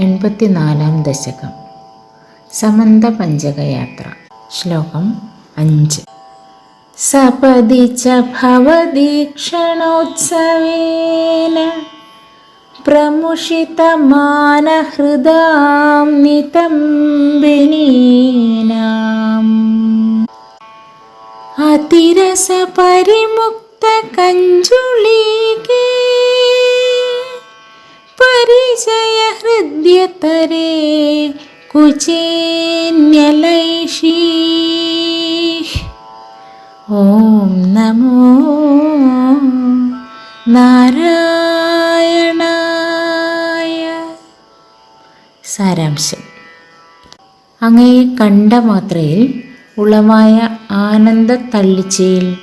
എൺപത്തിനാലാം ദശകം. സമന്ത പഞ്ചകയാത്ര ശ്ലോകം അഞ്ച്. സപതി ച ഭവദീക്ഷണോത്സവേന പ്രമുഷിതമാനഹൃദാം നിതംബിനീനാം. അതിരസപരിമുക്ത ഹൃദ്യതരേ കുചേന്യലൈഷീ. ഓം നമോ നാരായണായ. സാരാംശം. അങ്ങയെ കണ്ട മാത്രയിൽ ഉളമായ ആനന്ദ തള്ളിച്ചയിൽ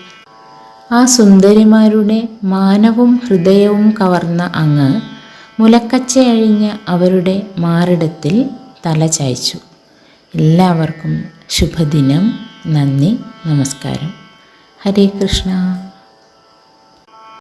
ആ സുന്ദരിമാരുടെ മാനവും ഹൃദയവും കവർന്ന അങ്ങ് മുലക്കച്ചയഴിഞ്ഞ അവരുടെ മാറിടത്തിൽ തല ചായ്ച്ചു. എല്ലാവർക്കും ശുഭദിനം. നന്ദി. നമസ്കാരം. ഹരേ കൃഷ്ണ.